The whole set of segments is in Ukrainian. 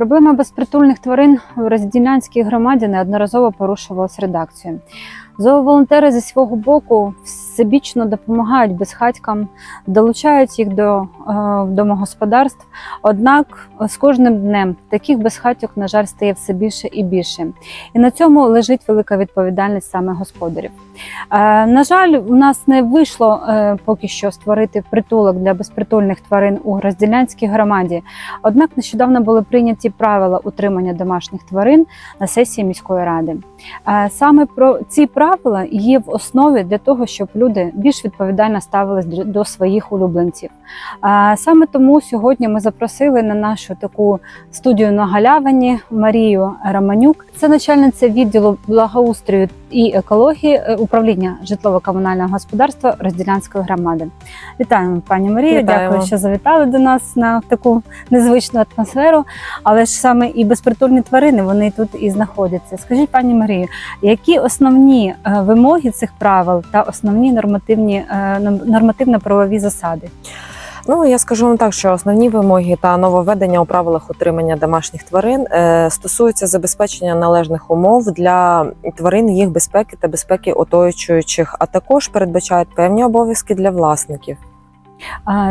Проблема безпритульних тварин в розділянській громаді неодноразово порушувалась редакцією. Зооволонтери зі свого боку всебічно допомагають безхатькам, долучають їх до е, домогосподарств. Однак з кожним днем таких безхатьок, на жаль, стає все більше і більше. І на цьому лежить велика відповідальність саме господарів. Е, на жаль, у нас не вийшло е, поки що створити притулок для безпритульних тварин у розділянській громаді. Однак нещодавно були прийняті правила утримання домашніх тварин на сесії міської ради. Саме про ці правила є в основі для того, щоб люди більш відповідально ставились до- своїх улюбленців. Саме тому сьогодні ми запросили на нашу таку студію на галявині Марію Романюк. Це начальниця відділу благоустрою і екології е, управління житлово-комунального господарства Розділянської громади. Вітаємо, пані Марію. Вітаємо. Дякую, що завітали до нас на таку незвичну атмосферу. Але ж саме і безпритульні тварини вони тут і знаходяться. Скажіть, пані Марію, які основні вимоги цих правил та основні нормативні е, нормативно-правові засади? Ну я скажу вам так, що основні вимоги та нововведення у правилах утримання домашніх тварин е, стосуються забезпечення належних умов для тварин, їх безпеки та безпеки оточуючих, а також передбачають певні обов'язки для власників.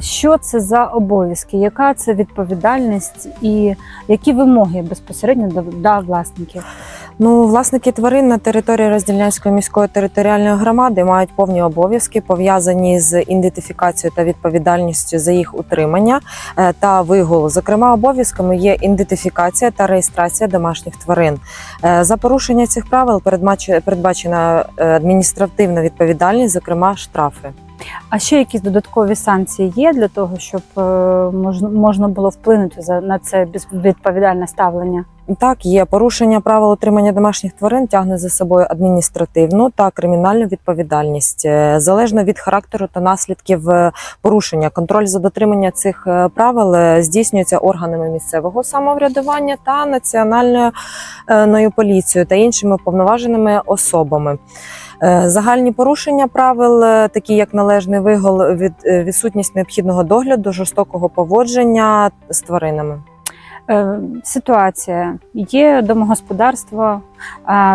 Що це за обов'язки? Яка це відповідальність і які вимоги безпосередньо до, до власників? Ну, власники тварин на території Роздільнянської міської територіальної громади мають повні обов'язки пов'язані з ідентифікацією та відповідальністю за їх утримання е, та вигул. Зокрема, обов'язками є ідентифікація та реєстрація домашніх тварин. Е, За порушення цих правил передбач- передбачена е, адміністративна відповідальність, зокрема штрафи. А ще якісь додаткові санкції є для того, щоб е, можна, було вплинути на це безвідповідальне ставлення? Так, є порушення правил утримання домашніх тварин тягне за собою адміністративну та кримінальну відповідальність Е, залежно від характеру та наслідків е, порушення. Контроль за дотримання цих правил здійснюється органами місцевого самоврядування та національною поліцією та іншими повноваженими особами. Е, Загальні порушення правил, е, такі як належний вигол, від е, відсутність необхідного догляду, жорстокого поводження з тваринами. Ситуація є домогосподарство,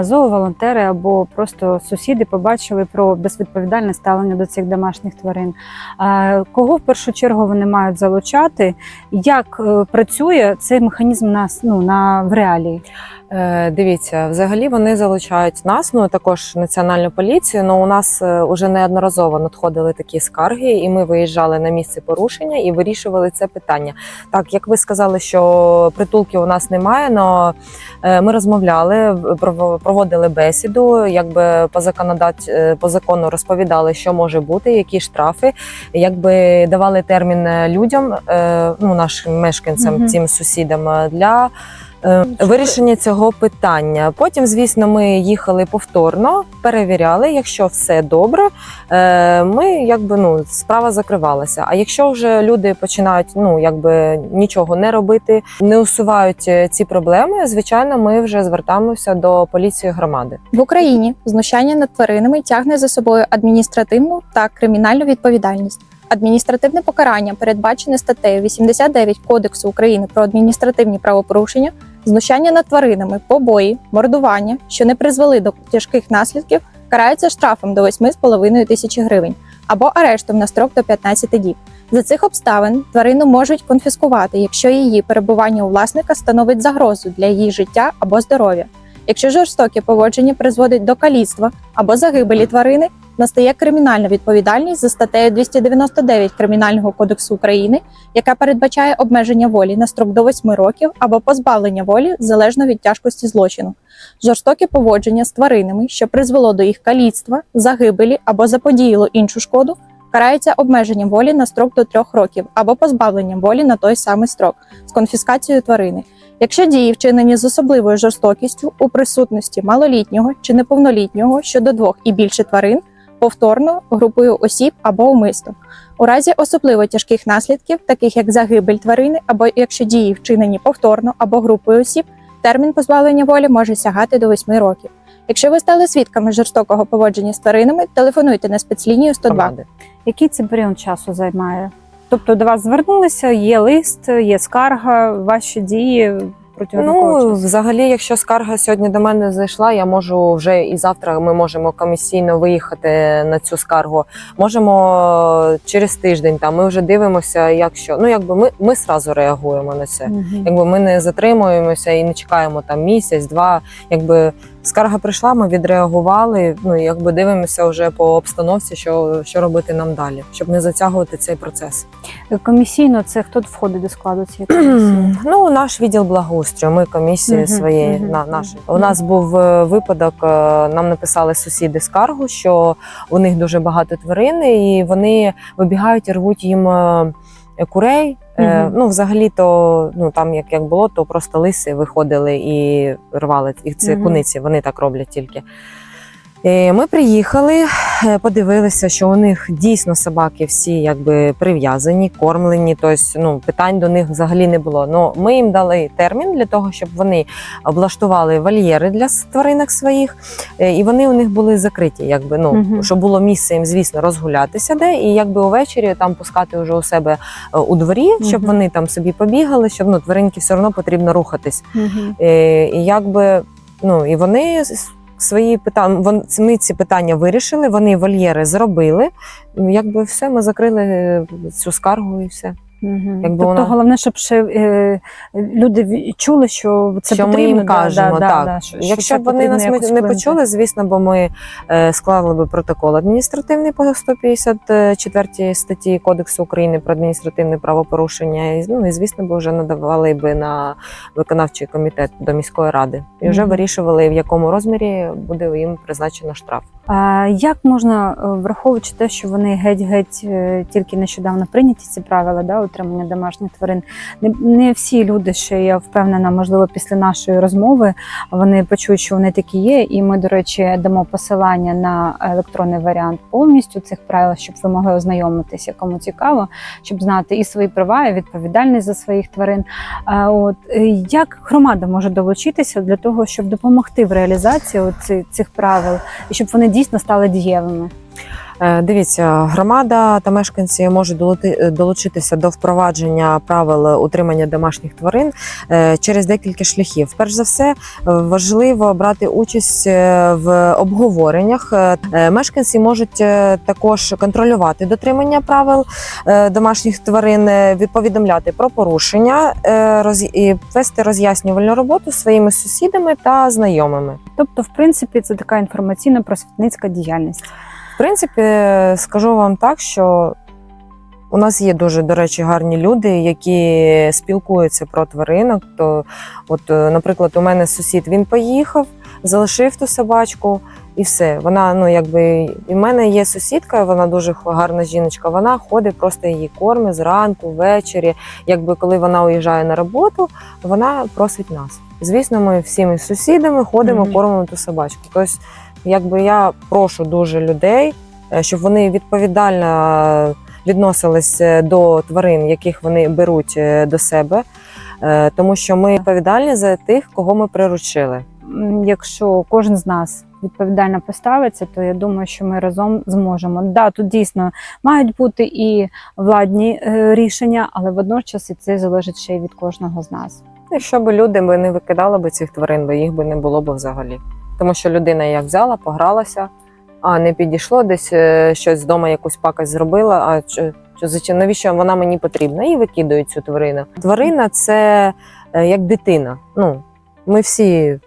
зооволонтери або просто сусіди побачили про безвідповідальне ставлення до цих домашніх тварин. Кого в першу чергу вони мають залучати? Як е, працює цей механізм на, ну, на в реалії? Е, Дивіться, взагалі вони залучають нас, ну також національну поліцію. Ну у нас е, уже неодноразово надходили такі скарги, і ми виїжджали на місце порушення і вирішували це питання. Так, як ви сказали, що притулків у нас немає, але ми розмовляли, проводили бесіду, якби по законодать е, по закону розповідали, що може бути, які штрафи, якби давали термін людям, е, ну нашим мешканцям, цим сусідам е, для. Е, Вирішення цього питання. Потім, звісно, ми їхали повторно, перевіряли. Якщо все добре, е, ми якби ну справа закривалася. А якщо вже люди починають ну якби нічого не робити, не усувають е, ці проблеми, звичайно, ми вже звертаємося до поліції громади. В Україні знущання над тваринами тягне за собою адміністративну та кримінальну відповідальність. Адміністративне покарання передбачене статтею 89 Кодексу України про адміністративні правопорушення, знущання над тваринами, побої, мордування, що не призвели до тяжких наслідків, карається штрафом до 8,5 тисячі гривень або арештом на строк до 15 діб. За цих обставин тварину можуть конфіскувати, якщо її перебування у власника становить загрозу для її життя або здоров'я. Якщо жорстоке поводження призводить до каліцтва або загибелі тварини, настає кримінальна відповідальність за статтею 299 Кримінального кодексу України, яка передбачає обмеження волі на строк до 8 років або позбавлення волі залежно від тяжкості злочину. Жорстоке поводження з тваринами, що призвело до їх каліцтва, загибелі або заподіяло іншу шкоду, карається обмеженням волі на строк до 3 років або позбавленням волі на той самий строк з конфіскацією тварини. Якщо дії вчинені з особливою жорстокістю у присутності малолітнього чи неповнолітнього щодо двох і більше тварин, повторно групою осіб або умисно. У разі особливо тяжких наслідків, таких як загибель тварини, або якщо дії вчинені повторно або групою осіб, термін позбавлення волі може сягати до 8 років. Якщо ви стали свідками жорстокого поводження з тваринами, телефонуйте на спецлінію 102. Який це період часу займає? Тобто до вас звернулися, є лист, є скарга, ваші дії протягом Ну, часу? взагалі, якщо скарга сьогодні до мене зайшла, я можу вже і завтра ми можемо комісійно виїхати на цю скаргу. Можемо через тиждень. Там ми вже дивимося, як що. Ну, якби ми, ми сразу реагуємо на це. Угу. Якби ми не затримуємося і не чекаємо там місяць, два. Якби скарга прийшла, ми відреагували. Ну і якби дивимося вже по обстановці, що, що робити нам далі, щоб не затягувати цей процес. Комісійно це хто входить до складу цієї комісії? Ну, наш відділ благоустрою, ми комісії своєї на наші. У нас був е, випадок. е, Нам написали сусіди скаргу, що у них дуже багато тварин, і вони вибігають і рвуть їм е, курей. Е. Ну, взагалі, то ну там як, як було, то просто лиси виходили і рвали їх. Це куниці, вони так роблять тільки. Е, Ми приїхали, е, подивилися, що у них дійсно собаки всі якби прив'язані, кормлені. Тобто, ну питань до них взагалі не було. Ну ми їм дали термін для того, щоб вони облаштували вольєри для тваринок своїх, е, і вони у них були закриті, якби ну Мгм. щоб було місце їм, звісно, розгулятися, де і якби увечері там пускати вже у себе у дворі, щоб Мгм. вони там собі побігали, щоб ну тваринки все одно потрібно рухатись. Е, І якби ну і вони свої питання, ми ці питання вирішили. Вони вольєри зробили. Якби все, ми закрили е, цю скаргу і все. Мгм. Якби тобто вона- головне, щоб ще е, люди чули, що це що ми їм кажемо, да, так. да, що- що Якщо б вони нас не вплинути. почули, звісно, бо ми е, склали би протокол адміністративний по 154 статті Кодексу України про адміністративне правопорушення. І, ну і звісно, б вже надавали би на виконавчий комітет до міської ради і вже Мгм. вирішували, в якому розмірі буде їм призначено штраф. Як можна, е, враховуючи те, що вони геть-геть е, тільки нещодавно прийняті ці правила да, утримання домашніх тварин, не, всі люди, ще я впевнена, можливо, після нашої розмови вони почують, що вони такі є. І ми, до речі, дамо посилання на електронний варіант повністю цих правил, щоб ви могли ознайомитися, кому цікаво, щоб знати і свої права, і відповідальність за своїх тварин. От е, як громада може долучитися для того, щоб допомогти в реалізації цих правил, і щоб вони дійсно стали дієвими? Е, Дивіться, громада та мешканці можуть долучитися до впровадження правил утримання домашніх тварин е, через декілька шляхів. Перш за все, е, важливо брати участь е, в обговореннях. Е, е, Мешканці можуть е, також контролювати дотримання правил е, домашніх тварин, е, відповідомляти про порушення е, і вести роз'яснювальну роботу своїми сусідами та знайомими. Тобто, в принципі, це така інформаційно-просвітницька діяльність. В принципі, скажу вам так, що у нас є дуже, до речі, гарні люди, які спілкуються про тваринок. То, от, е, наприклад, у мене сусід він поїхав, залишив ту собачку. І все, вона ну якби і в мене є сусідка, вона дуже гарна жіночка. Вона ходить, просто її кормить зранку, ввечері. Якби коли вона уїжджає на роботу, вона просить нас. Звісно, ми всіми сусідами ходимо, Мгм. кормимо ту собачку. Тобто, якби я прошу дуже людей, е, щоб вони відповідально відносились до тварин, яких вони беруть е, до себе, е, тому що ми відповідальні за тих, кого ми приручили. Якщо кожен з нас відповідально поставиться, то я думаю, що ми разом зможемо. Да, тут дійсно мають бути і владні е, рішення, але водночас і це залежить ще й від кожного з нас. Якщо б люди не викидали б цих тварин, бо їх би не було б взагалі. Тому що людина як взяла, погралася, а не підійшло десь е, щось з дому, якусь пакость зробила. А що, навіщо вона мені потрібна? І викидують цю тварину. Тварина це е, як дитина. Ну ми всі.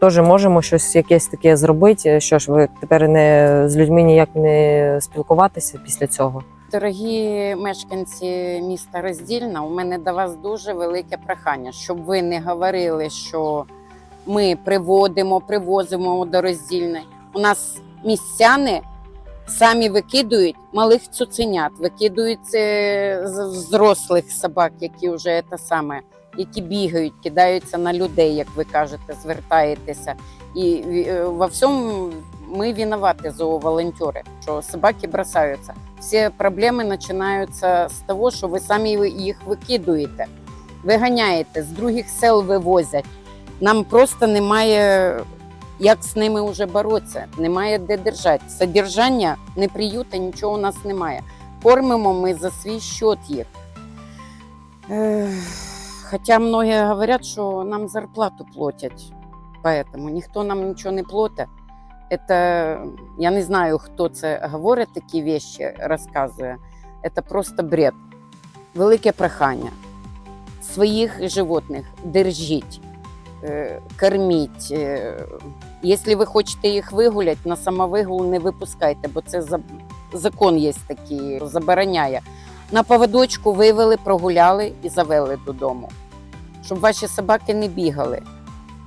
Теж можемо щось якесь таке зробити. Що ж ви тепер не з людьми ніяк не спілкуватися після цього? Дорогі мешканці міста Роздільна, у мене до вас дуже велике прохання, щоб ви не говорили, що ми приводимо, привозимо до роздільної. У нас містяни самі викидують малих цуценят, викидують е, з- взрослих собак, які вже те саме, які бігають, кидаються на людей, як ви кажете, звертаєтеся. І е, во всьому ми винуваті зооволонтери, що собаки бросаються. Всі проблеми починаються з того, що ви самі їх викидуєте, виганяєте, з других сел вивозять. Нам просто немає як з ними вже боротися, немає де держати. Содержання, не приюта, нічого у нас немає. Кормимо ми за свій счет їх. Ех, Хотя многие говорят, что нам зарплату платять, поэтому ніхто нам нічого не платить. Это, я не знаю, хто це говорить, такі вещи розказує. Це просто бред. Велике прохання. Своїх животних держіть, е, корміть. Е, Якщо ви хочете їх вигуляти, на самовигул не випускайте, бо це закон є такий, забороняє. На поводочку вивели, прогуляли і завели додому, щоб ваші собаки не бігали.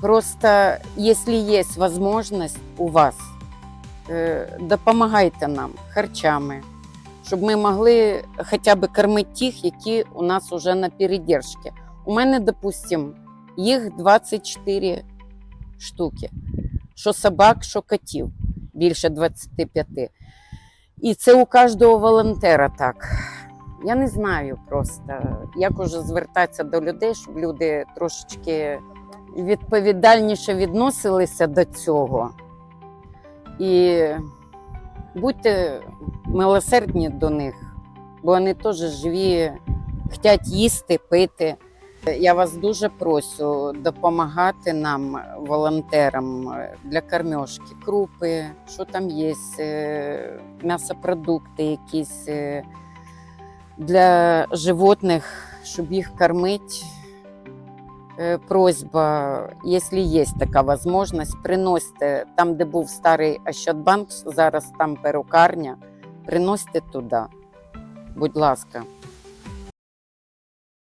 Просто, якщо є можливість у вас, е, допомагайте нам харчами, щоб ми могли хоча б кормити тих, які у нас вже на передержці. У мене, допустимо, їх 24 штуки. Що собак, що котів, більше 25. І це у кожного волонтера так. Я не знаю просто, як уже звертатися до людей, щоб люди трошечки відповідальніше відносилися до цього. І будьте милосердні до них, бо вони теж живі, хочуть їсти, пити. Я вас дуже прошу допомагати нам, волонтерам, для кормежки, крупи, що там є, е, м'ясопродукти якісь е, для животних, щоб їх кормити. Е, Просьба, якщо є така можливість, приносьте там, де був старий Ощадбанк, зараз там перукарня, приносьте туди. Будь ласка.